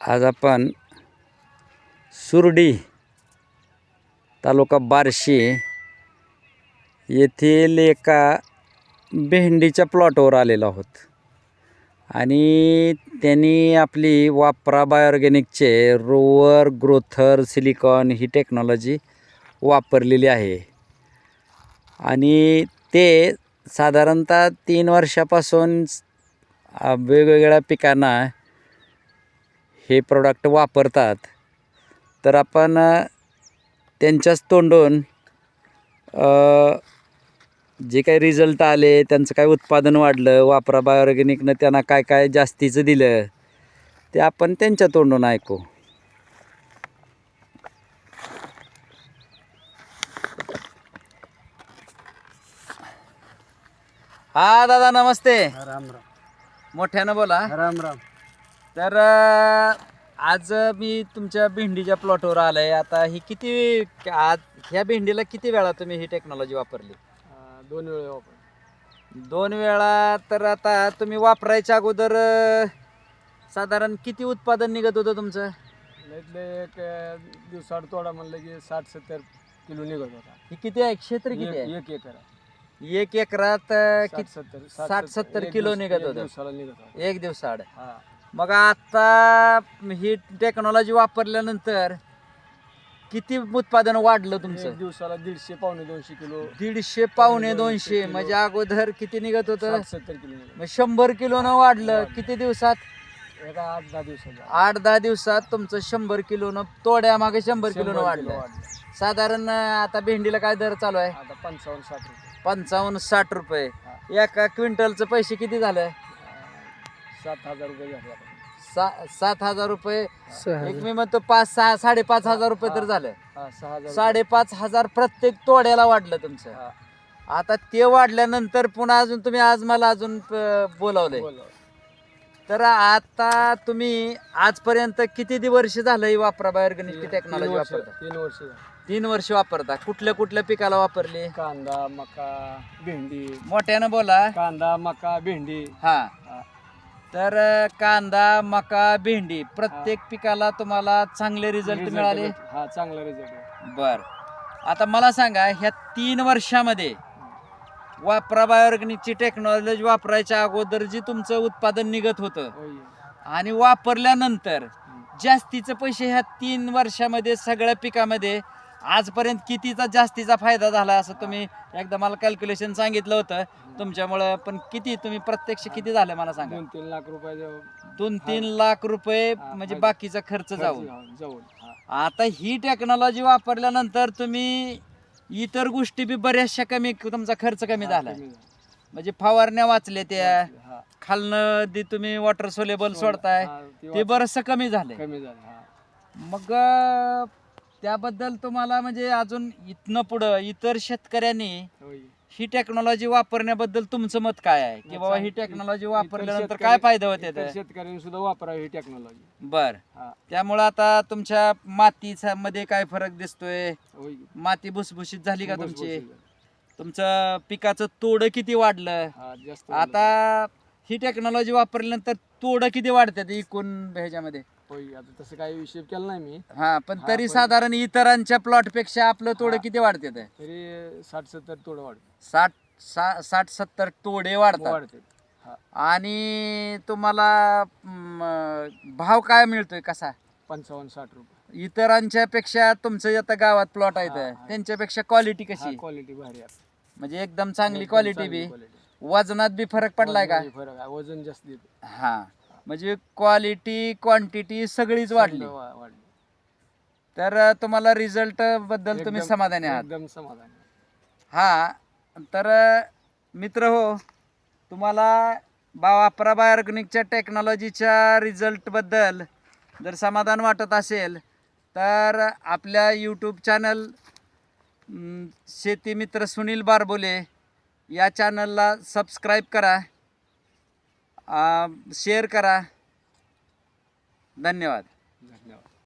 आज आपण सुरडी तालुका बार्शी येथील एका भेंडीच्या प्लॉटवर आलेलो आहोत. आणि त्यांनी आपली वापरा बायोऑर्गॅनिकचे रोवर ग्रोथर सिलिकॉन ही टेक्नॉलॉजी वापरलेली आहे. आणि ते साधारणतः तीन वर्षापासून वेगवेगळ्या पिकांना हे प्रोडक्ट वापरतात. तर आपण त्यांच्याच तोंडून जे काही रिझल्ट आले त्यांचं काय उत्पादन वाढलं वापरा बायोऑर्गॅनिकनं त्यांना काय काय जास्तीचं दिलं ते आपण त्यांच्या तोंडून ऐकू. हा दादा नमस्ते. राम राम. मोठ्यानं बोला. राम राम. तर अ, आज मी तुमच्या भेंडीच्या प्लॉटवर आलंय. आता ही किती आज ह्या भेंडीला किती वेळा तुम्ही ही टेक्नॉलॉजी वापरली? अं, दोन वेळे वापर दोन वेळा तर आता तुम्ही वापरायच्या अगोदर अ, साधारण किती उत्पादन निघत होतं तुमचं? इथले एक अं, दिवसाड तोडा म्हणलं की साठ सत्तर किलो निघत होता. ही किती आहे? क्षेत्र किती एक आहे? एक एकर आहे. एक एकरात अ, साठ किती सत्तर साठ सत्तर एक किलो दिवस- निघत एक होतं. दिवसाला निघत होता. एक दिवसाड हा. मग आता ही टेक्नॉलॉजी वापरल्यानंतर किती उत्पादन वाढलं तुमचं? एक दिवसाला दीडशे पावणे दोनशे किलो. दीडशे पावणे दोनशे दोनशे. किलो. म्हणजे अगोदर किती निघत होतं? साठ सत्तर किलो मग शंभर किलोनं वाढलं वाढलं. किती दिवसात? एका आठ दहा दिवसाला आठ दहा दिवसात तुमचं शंभर किलोनं तोड्या मागे शंभर किलोनं किलो वाढलं. वाढलं. साधारण आता भेंडीला काय दर चालू आहे? आता पंचावन्न साठ रुपये. पंचावन्न साठ रुपये. एका क्विंटलचं पैसे किती झालं? सात हजार रुपये झाले आता. सा सात हजार रुपये. एक मी म्हणतो पाच सहा साडेपाच हजार रुपये तर झालं. हा सहा हजार साडेपाच हजार प्रत्येक तोड्याला वाढलं तुमचं. हा, आता ते वाढल्यानंतर पुन्हा अजून तुम्ही आज मला अजून अं, बोलावलंय. बोला. तर आता तुम्ही आजपर्यंत किती वर्ष झालं ही वापरा बायोर्गॅनिकची तीन टेक्नॉलॉजी वर्ष- वापरता? तीन वर्ष झाली. तीन वर्ष वापरता. कुठल्या कुठल्या पिकाला वापरली? कांदा मका भेंडी. मोठ्यानं बोला. कांदा मका भेंडी. हा. तर कांदा मका भेंडी प्रत्येक पिकाला तुम्हाला चांगले रिझल्ट Result मिळाले. भेट- हा चांगला रिझल्ट बर. आता मला सांगा ह्या तीन वर्षामध्ये वापरा बायोर्गॅनिकची टेक्नॉलॉजी वापरायच्या अगोदर जी तुमचं उत्पादन निघत होतं आणि वापरल्यानंतर जास्तीचे पैसे ह्या तीन वर्षामध्ये सगळ्या पिकामध्ये आजपर्यंत कितीचा जास्तीचा फायदा झाला असं तुम्ही एकदा मला कॅल्क्युलेशन सांगितलं होतं तुमच्यामुळं पण किती तुम्ही प्रत्यक्ष किती झालं मला सांगा दोन तीन लाख रुपये दोन तीन लाख रुपये म्हणजे. बाकीचा खर्च जाऊन जाऊन हा. आता ही टेक्नॉलॉजी वापरल्यानंतर तुम्ही इतर गोष्टी बी बऱ्याचशा कमी तुमचा खर्च कमी झाला कमी झाला. म्हणजे फवारण्या वाचल्या त्या हा. खालनं जे तुम्ही वॉटर सोलेबल सोडताय हा, ते बरंचस कमी झालंय कमी झालं हा. मग अं, त्याबद्दल तुम्हाला म्हणजे अजून इथनं पुढं इतर शेतकऱ्यांनी. ही टेक्नॉलॉजी वापरण्याबद्दल तुमचं मत काय आहे? की बाबा ही टेक्नॉलॉजी वापरल्यानंतर काय फायदा होते शेतकऱ्यांनी सुद्धा वापरावी ही टेक्नॉलॉजी बर. त्यामुळं आता तुमच्या मातीच्या मध्ये काय फरक दिसतोय. माती भुसभुशीत झाली का तुमची. तुमचं पिकाचं तोडं किती वाढलं? आता ही टेक्नॉलॉजी वापरल्यानंतर तोडं किती वाढतात एकूण ह्याच्यामध्ये? होय आता तसं काही हिशेब केला नाही मी. हा पण हा, तरी पण- साधारण इतरांच्या प्लॉटपेक्षा आपलं तोडं हा. किती वाढतात तरी साठ सत्तर तोडं वाढ साठ सा- साठ सत्तर तोडे वाढतात. वाढते. आणि तुम्हाला म, भाव काय मिळतोय कसा? पंचावन्न साठ रुपये. इतरांच्या पेक्षा तुमचं आता गावात प्लॉट आहेत. हा, हा. त्यांच्यापेक्षा क्वालिटी कशी? क्वालिटी भारी आहे. म्हणजे एकदम चांगली एकदम क्वालिटी चांगली बी. quality. वजनात बी फरक पडलाय का? फरक आहे. वजन जास्त देते हा. म्हणजे क्वालिटी क्वांटिटी सगळीच वाढली. समजा वा- वाढली. तर तुम्हाला रिझल्टबद्दल तुम्ही एकदम- समाधानी आहात. एकदम समाधान. हा तर मित्र हो तुम्हाला बा वापरा बायोर्गॅनिकच्या टेक्नॉलॉजीच्या रिझल्टबद्दल जर समाधान वाटत असेल तर आपल्या यूट्यूब चॅनल शेती मित्र सुनील बारबोले या चॅनलला सबस्क्राईब करा. शेअर करा. धन्यवाद. धन्यवाद.